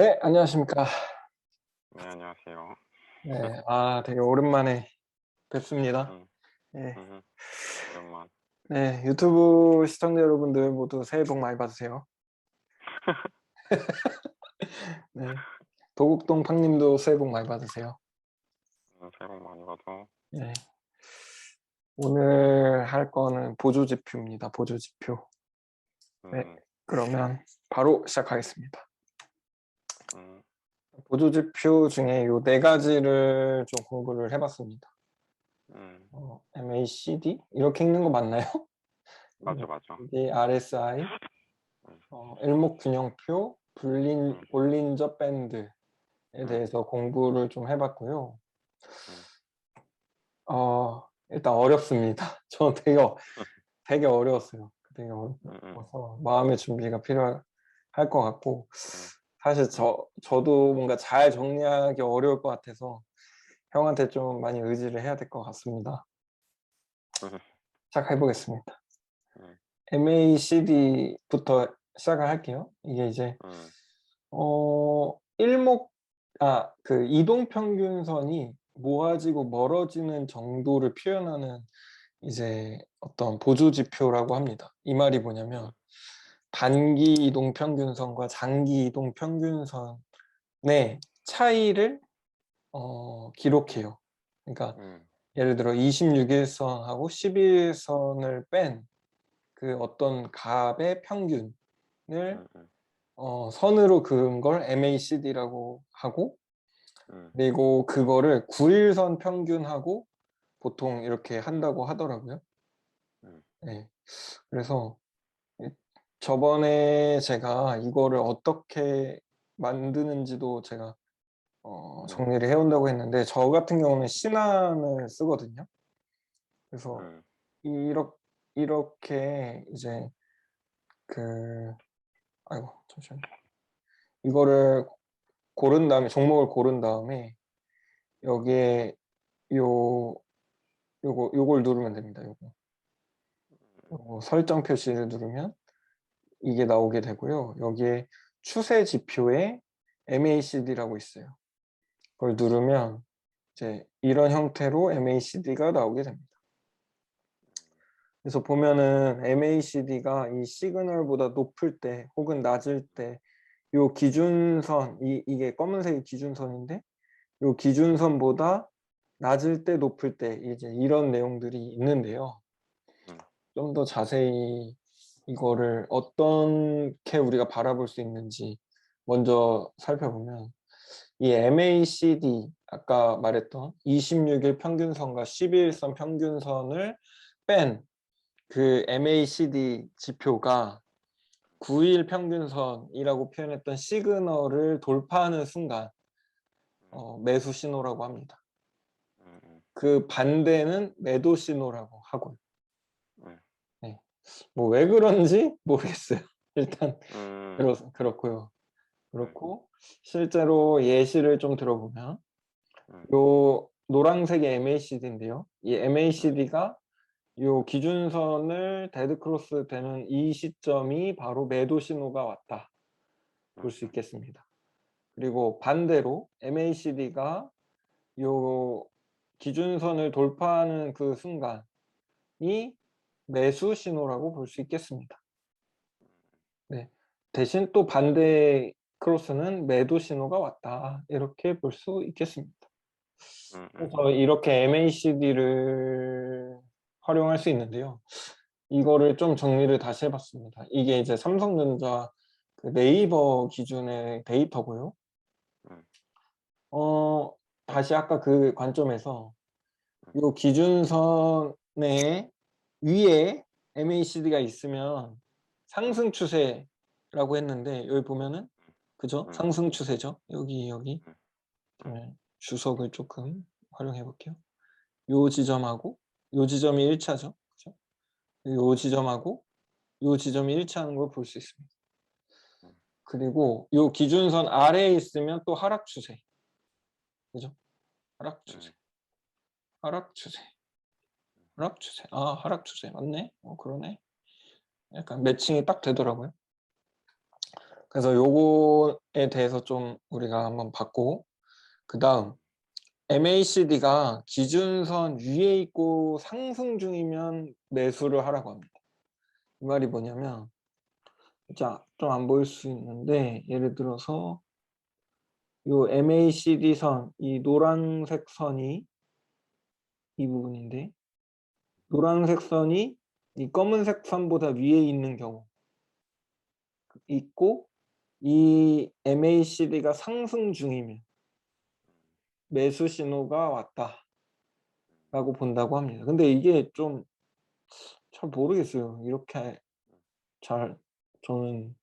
네, 안녕하십니까. 네, 안녕하세요. 네, 아, 되게 오랜만에 뵙습니다. 음, 네, 음, 오랜만. 네, 유튜브 시청자 여러분들 모두 새해 복 많이 받으세요. 네, 도곡동 팡님도 새해 복 많이 받으세요. 음, 새해 복 많이 받아. 네, 오늘 할 거는 보조 지표입니다. 보조 지표. 네. 음, 그러면 바로 시작하겠습니다. 음, 보조지표 중에 요 네 가지를 좀 공부를 해봤습니다. 음, 어, MACD 이렇게 읽는 거 맞나요? 맞아, 맞아. RSI, 어, 일목균형표, 불린, 음. 볼린저 밴드에 음. 대해서 공부를 좀 해봤고요. 어, 일단 어렵습니다. 저 되게, 어- 되게 어려웠어요. 되게 음, 음, 어려워서 마음의 준비가 필요할 것 같고 사실 저, 저도 뭔가 잘 정리하기 어려울 것 같아서 형한테 좀 많이 의지를 해야 될 것 같습니다. 음. 시작해 보겠습니다. 음. MACD부터 시작을 할게요. 이게 이제 음, 어 일목 아 그 이동 평균선이 모아지고 멀어지는 정도를 표현하는 이제 어떤 보조 지표라고 합니다. 이 말이 뭐냐면 단기 이동 평균선과 장기 이동 평균선의 차이를 어 기록해요. 그러니까 음, 예를 들어 26일선하고 11일선을 뺀 그 어떤 값의 평균을 음, 음, 어, 선으로 그은 걸 MACD라고 하고 음, 그리고 그거를 9일선 평균하고 보통 이렇게 한다고 하더라고요. 음. 네. 그래서 이- 저번에 제가 이거를 어떻게 만드는지도 제가 어, 음. 정리를 해온다고 했는데 저 같은 경우는 신안을 쓰거든요. 그래서 음, 이렇게 이렇게 이제 그 아이고 잠시만요. 이거를 고른 다음에 종목을 고른 다음에 여기에 요 요거 요걸 누르면 됩니다. 요거 요거 설정 표시를 누르면 이게 나오게 되고요. 여기에 추세 지표에 MACD라고 있어요. 그걸 누르면 이제 이런 형태로 MACD가 나오게 됩니다. 그래서 보면은 MACD가 이 시그널보다 높을 때 혹은 낮을 때요 기준선 이, 이게 검은색이 기준선인데 요 기준선보다 낮을 때 높을 때 이제 이런 내용들이 있는데요. 음. 좀더 자세히 이거를 어떻게 우리가 바라볼 수 있는지 먼저 살펴보면 이 MACD 아까 말했던 26일 평균선과 12일선 평균선을 뺀 그 MACD 지표가 9일 평균선이라고 표현했던 시그널을 돌파하는 순간 어, 매수 신호라고 합니다. 음, 음, 그 반대는 매도 신호라고 하고요. 음. 네. 뭐왜 그런지 모르겠어요. 일단 음, 그렇, 그렇고요. 그렇고 실제로 예시를 좀 들어보면 음. 요 노란색의 MACD인데요. 이 MACD가 요 기준선을 데드크로스 되는 이 시점이 바로 매도 신호가 왔다 볼 수 있겠습니다. 그리고 반대로 MACD가 요 기준선을 돌파하는 그 순간이 매수 신호라고 볼 수 있겠습니다. 네. 대신 또 반대 크로스는 매도 신호가 왔다 이렇게 볼 수 있겠습니다. 음, 음, 그래서 이렇게 MACD를 활용할 수 있는데요. 이거를 좀 정리를 다시 해봤습니다. 이게 이제 삼성전자 그 네이버 기준의 데이터고요. 음. 어, 다시 아까 그 관점에서 이 기준선의 위에 MACD가 있으면 상승 추세라고 했는데 여기 보면은 그죠? 음. 상승 추세죠. 여기 여기 음. 네, 주석을 조금 활용해 볼게요. 요 지점하고 요 지점이 1차죠. 그죠? 요 지점하고 요 지점이 1차하는 걸 볼 수 있습니다. 그리고 요 기준선 아래에 있으면 또 하락 추세. 그죠? 하락 추세. 하락 추세. 하락 추세. 아, 하락 추세. 맞네. 어, 그러네. 약간 매칭이 딱 되더라고요. 그래서 요거에 대해서 좀 우리가 한번 봤고 그 다음 MACD가 기준선 위에 있고 상승 중이면 매수를 하라고 합니다. 이 말이 뭐냐면 자, 좀 안 보일 수 있는데 예를 들어서 요 MACD 선, 이 노란색 선이 이 부분인데 노란색 선이 이 검은색 선보다 위에 있는 경우 있고 이 MACD가 상승 중이면 매수 신호가 왔다 라고 본다고 합니다. 근데 이게 좀 잘 모르겠어요. 이렇게 잘 저는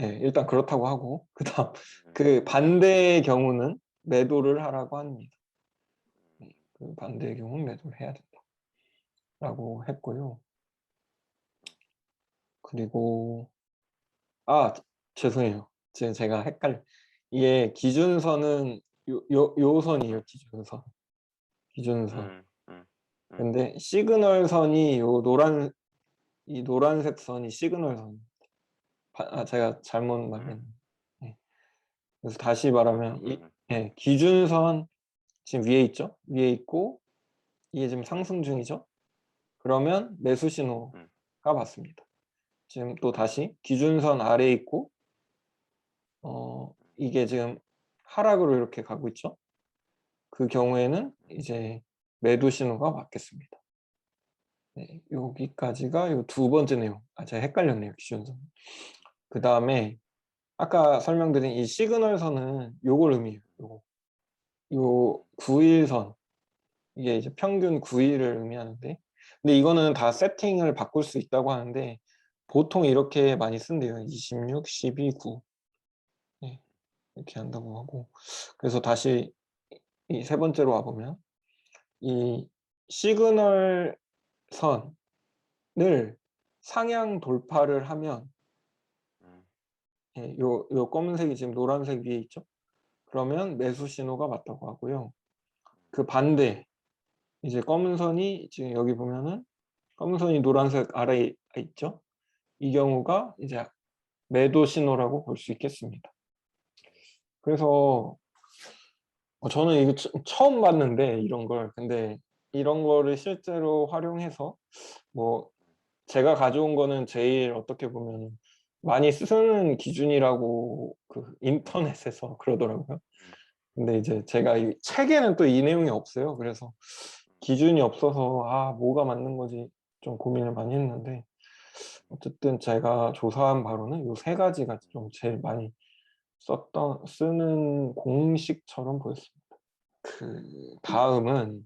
예, 일단 그렇다고 하고 그다음 음. 그 반대의 경우는 매도를 하라고 합니다. 네, 그 반대의 경우는 매도를 해야 된다. 라고 했고요. 그리고 아 죄송해요. 지금 제가 헷갈려. 이게 기준선은 요, 요, 요 선이에요. 기준선. 기준선. 음, 음, 음. 근데 시그널 선이 요 노란 이 노란색 선이 시그널 선. 아 제가 잘못 말했네. 네. 그래서 다시 말하면 이 음, 예, 기준선 지금 위에 있죠? 위에 있고 이게 지금 상승 중이죠? 그러면 매수 신호가 음. 맞습니다. 지금 또 다시 기준선 아래에 있고 어 이게 지금 하락으로 이렇게 가고 있죠? 그 경우에는 이제 매도 신호가 맞겠습니다. 네, 여기까지가 요두 번째 내용. 아, 제가 헷갈렸네요. 기준선. 그 다음에 아까 설명드린 이 시그널선은 요걸 의미해요. 요거. 요 9일선. 이게 이제 평균 9일을 의미하는데 근데 이거는 다 세팅을 바꿀 수 있다고 하는데 보통 이렇게 많이 쓴대요. 26, 12, 9. 네, 이렇게 한다고 하고 그래서 다시 이 세 번째로 와보면 이 시그널 선을 상향 돌파를 하면 음. 예, 요, 요 검은색이 지금 노란색 위에 있죠? 그러면 매수 신호가 맞다고 하고요. 그 반대, 이제 검은 선이 지금 여기 보면은 검은 선이 노란색 아래에 있죠? 이 경우가 이제 매도 신호라고 볼 수 있겠습니다. 그래서 어, 저는 이거 처- 처음 봤는데 이런 걸 근데 이런 거를 실제로 활용해서 뭐 제가 가져온 거는 제일 어떻게 보면 많이 쓰는 기준이라고 그 인터넷에서 그러더라고요. 근데 이제 제가 이 책에는 또 이 내용이 없어요. 그래서 기준이 없어서 아 뭐가 맞는 거지 좀 고민을 많이 했는데 어쨌든 제가 조사한 바로는 요세 가지가 좀 제일 많이 썼던 쓰는 공식처럼 보였습니다. 그 다음은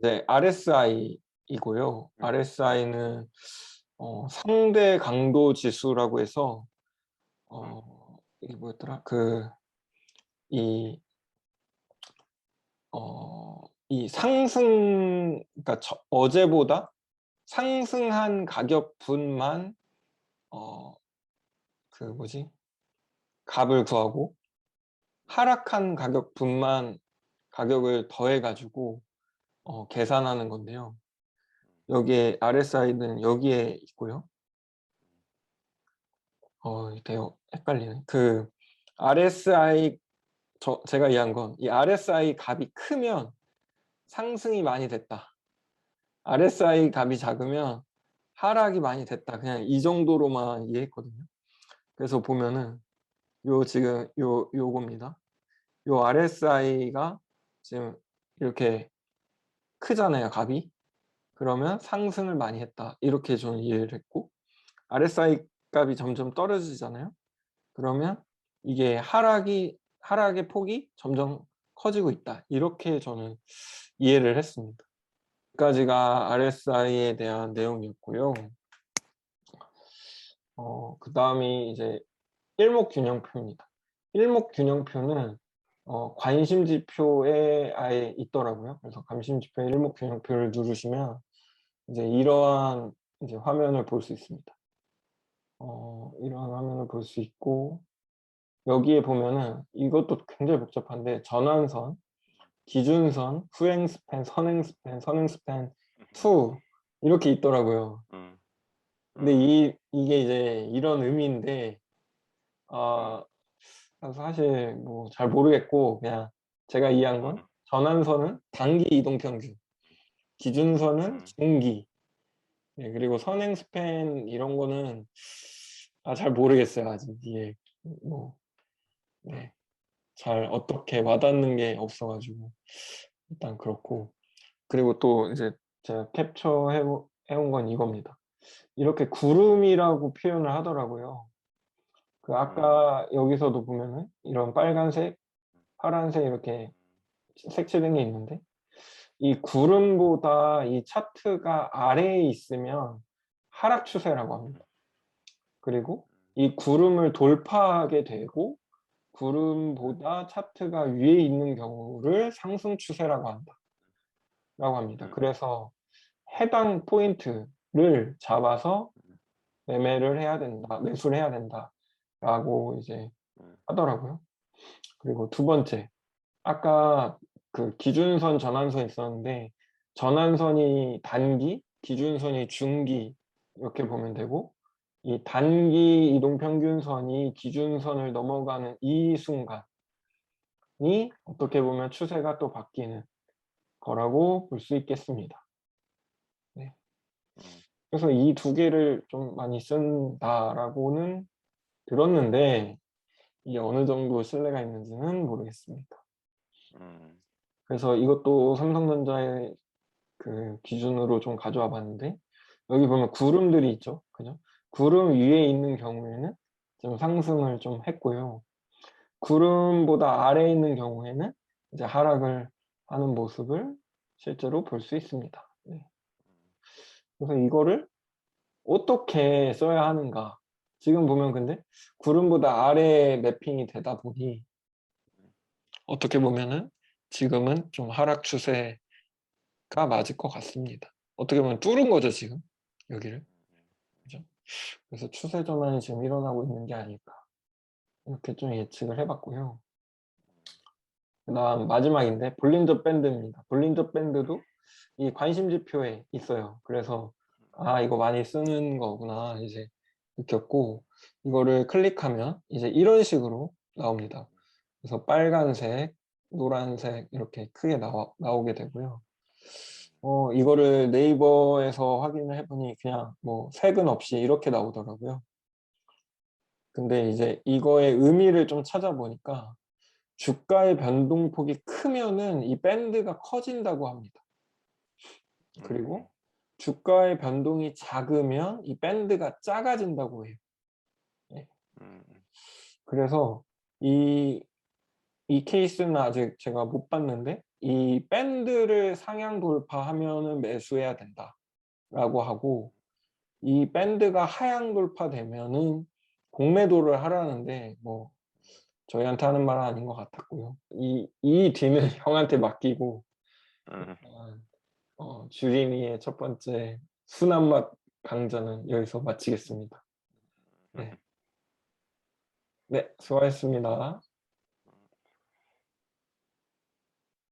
이제 RSI이고요. 음. RSI는 어, 상대 강도 지수라고 해서 어, 이게 뭐였더라? 그 이 어, 이 상승 그러니까 저- 어제보다 상승한 가격분만 어, 그 뭐지? 값을 구하고 하락한 가격분만 가격을 더해 가지고 어, 계산하는 건데요. 여기에 RSI는 여기에 있고요. 어, 되게 헷갈리네. 그 RSI 저 제가 이해한 건 이 RSI 값이 크면 상승이 많이 됐다. RSI 값이 작으면 하락이 많이 됐다. 그냥 이 정도로만 이해했거든요. 그래서 보면은 요 지금 요 요겁니다. 요 RSI가 지금 이렇게 크잖아요, 값이. 그러면 상승을 많이 했다. 이렇게 저는 이해를 했고 RSI 값이 점점 떨어지잖아요. 그러면 이게 하락이 하락의 폭이 점점 커지고 있다. 이렇게 저는 이해를 했습니다. 여기까지가 RSI에 대한 내용이었고요. 어, 그 다음이 이제 일목균형표입니다. 일목균형표는 어, 관심 지표에 아예 있더라고요. 그래서 관심 지표 일목균형표를 누르시면 이제 이러한 이제 화면을 볼 수 있습니다. 어, 이러한 화면을 볼 수 있고 여기에 보면은 이것도 굉장히 복잡한데 전환선, 기준선, 후행 스팬, 선행 스팬, 선행 스팬 2 이렇게 있더라고요. 음, 근데 음. 이 이게 이제 이런 의미인데 아 사실 뭐 잘 모르겠고 그냥 제가 이해한 건 음. 전환선은 단기 이동 평균, 기준선은 음. 중기. 네, 그리고 선행 스팬 이런 거는 아 잘 모르겠어요. 아직 이게 뭐 네. 잘 어떻게 와닿는 게 없어 가지고 일단 그렇고 그리고 또 이제 제가 캡처해 해온 건 이겁니다. 이렇게 구름이라고 표현을 하더라고요. 그 아까 여기서도 보면은 이런 빨간색, 파란색 이렇게 색칠된 게 있는데 이 구름보다 이 차트가 아래에 있으면 하락 추세라고 합니다. 그리고 이 구름을 돌파하게 되고 구름보다 차트가 위에 있는 경우를 상승 추세라고 한다. 라고 합니다. 음. 그래서 해당 포인트를 잡아서 매매를 해야 된다, 매수를 해야 된다 라고 이제 음. 하더라고요. 그리고 두 번째, 아까 그 기준선, 전환선 있었는데 전환선이 단기, 기준선이 중기 이렇게 보면 되고 이 단기 이동 평균선이 기준선을 넘어가는 이 순간이 어떻게 보면 추세가 또 바뀌는 거라고 볼 수 있겠습니다. 네. 음. 그래서 이 두 개를 좀 많이 쓴다라고는 들었는데 이게 어느 정도 신뢰가 있는지는 모르겠습니다. 음. 그래서 이것도 삼성전자의 그 기준으로 좀 가져와 봤는데 여기 보면 구름들이 있죠. 그죠? 구름 위에 있는 경우에는 좀 상승을 좀 했고요. 구름보다 아래에 있는 경우에는 이제 하락을 하는 모습을 실제로 볼 수 있습니다. 네. 그래서 이거를 어떻게 써야 하는가? 지금 보면 근데 구름보다 아래에 매핑이 되다 보니 어떻게 보면은 지금은 좀 하락 추세가 맞을 것 같습니다. 어떻게 보면 뚫은 거죠, 지금 여기를. 그죠? 그래서 추세 전환이 지금 일어나고 있는 게 아닐까. 이렇게 좀 예측을 해봤고요. 그다음 마지막인데 볼린저 밴드입니다. 볼린저 밴드도 이 관심 지표에 있어요. 그래서 아 이거 많이 쓰는 거구나 이제 느꼈고 이거를 클릭하면 이제 이런 식으로 나옵니다. 그래서 빨간색, 노란색 이렇게 크게 나와, 나오게 되고요. 어 이거를 네이버에서 확인을 해보니 그냥 뭐 색은 없이 이렇게 나오더라고요. 근데 이제 이거의 의미를 좀 찾아보니까 주가의 변동폭이 크면은 이 밴드가 커진다고 합니다. 그리고 주가의 변동이 작으면 이 밴드가 작아진다고 해요. 음. 그래서 이, 이 케이스는 아직 제가 못 봤는데 이 밴드를 상향 돌파하면은 매수해야 된다라고 하고 이 밴드가 하향 돌파되면은 공매도를 하라는데 뭐 저희한테 하는 말은 아닌 것 같았고요. 이, 이 뒤는 형한테 맡기고 음. 어, 주린이의 첫 번째 순한 맛 강좌는 여기서 마치겠습니다. 네. 네, 수고하셨습니다.